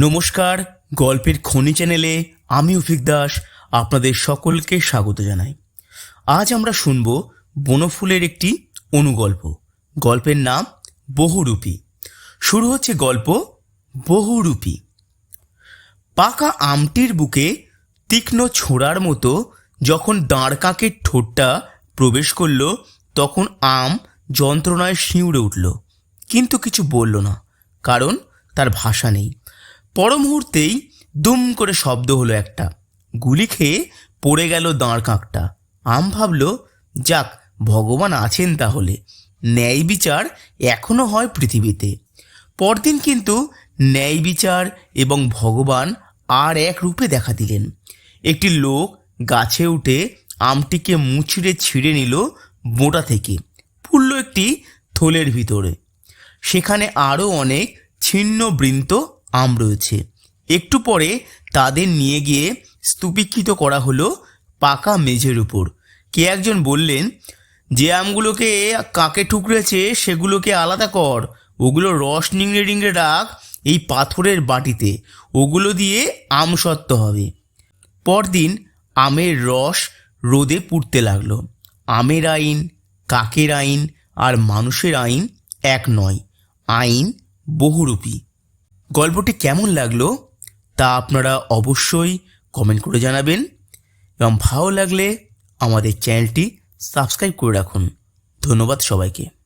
নমস্কার, গল্পের খনি চ্যানেলে আমি অফিক দাস আপনাদের সকলকে স্বাগত জানাই। আজ আমরা শুনব বনফুলের একটি অনুগল্প। গল্পের নাম বহুরূপী। শুরু হচ্ছে গল্প বহুরূপী। পাকা আমটির বুকে তীক্ষ্ণ ছোড়ার মতো যখন দাঁড় কাকের ঠোঁটটা প্রবেশ করল, তখন আম যন্ত্রণায় শিউড়ে উঠল। কিন্তু কিছু বলল না, কারণ তার ভাষা নেই। পর মুহূর্তেই দুম করে শব্দ হলো একটা। গুলি খেয়ে পড়ে গেল দাঁড় কাকটা। আম ভাবল, যাক, ভগবান আছেন তাহলে। ন্যায় বিচার এখনও হয় পৃথিবীতে। পরদিন কিন্তু ন্যায় বিচার এবং ভগবান আর এক রূপে দেখা দিলেন। একটি লোক গাছে উঠে আমটিকে মুচড়ে ছিঁড়ে নিল বোঁটা থেকে ফুলল একটি থলের ভিতরে। সেখানে আরও অনেক ছিন্ন বৃন্ত আম রয়েছে। একটু পরে তাদের নিয়ে গিয়ে স্তূপীকৃত করা হলো পাকা মেঝের উপর। কে একজন বললেন, যে আমগুলোকে কাকে ঠুকরেছে সেগুলোকে আলাদা কর। ওগুলো রস নিংড়ে নিংড়ে রাখ এই পাথরের বাটিতে। ওগুলো দিয়ে আম সত্ত্ব হবে। পরদিন আমের রস রোদে পুড়তে লাগল। আমের আইন, কাকের আইন আর মানুষের আইন এক নয়। আইন বহুরূপী। গল্পটি কেমন লাগল তা আপনারা অবশ্যই কমেন্ট করে জানাবেন এবং ভালো লাগলে আমাদের চ্যানেলটি সাবস্ক্রাইব করে রাখুন। ধন্যবাদ সবাইকে।